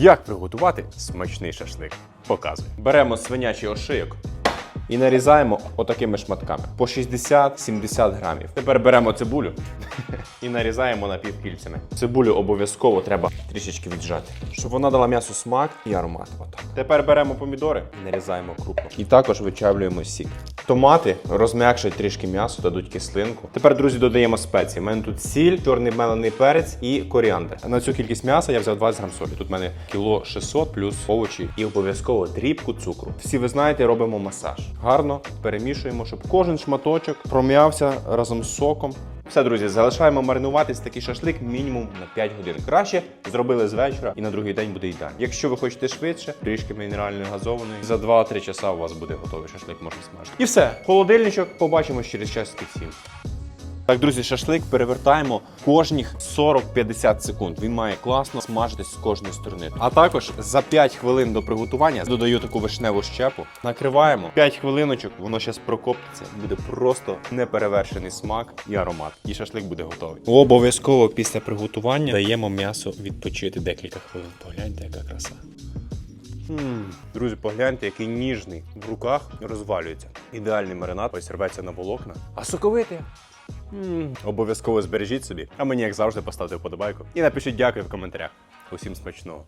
Як приготувати смачний шашлик? Показую. Беремо свинячий ошийок і нарізаємо отакими шматками по 60-70 грамів. Тепер беремо цибулю і нарізаємо напівкільцями. Цибулю обов'язково треба трішечки віджати, щоб вона дала м'ясу смак і аромат. Отак. Тепер беремо помідори і нарізаємо крупно. І також вичавлюємо сік. Томати розм'якшать трішки м'ясо, дадуть кислинку. Тепер, друзі, додаємо спеції. У мене тут сіль, чорний мелений перець і коріандр. На цю кількість м'яса я взяв 20 грам солі. Тут в мене кіло 600 плюс овочі і обов'язково дрібку цукру. Всі ви знаєте, робимо масаж. Гарно перемішуємо, щоб кожен шматочок пром'явся разом з соком. Все, друзі, залишаємо маринуватись такий шашлик мінімум на 5 годин. Краще зробили з вечора і на другий день буде ідеально. Якщо ви хочете швидше, трішки мінеральної газованої, за 2-3 часа у вас буде готовий шашлик, можна смажити. І все, холодильничок, побачимось через час всім. Так, друзі, шашлик перевертаємо кожних 40-50 секунд. Він має класно смажитись з кожної сторони. А також за 5 хвилин до приготування додаю таку вишневу щепу. Накриваємо 5 хвилиночок, воно зараз прокоптиться. Буде просто неперевершений смак і аромат. І шашлик буде готовий. Обов'язково після приготування даємо м'ясо відпочити декілька хвилин. Погляньте, яка краса. М, Друзі, погляньте, який ніжний в руках розвалюється. Ідеальний маринад, ось рветься на волокна. А соковитий. Обов'язково збережіть собі. А мені, як завжди, поставте вподобайку і напишіть дякую в коментарях. Усім смачного.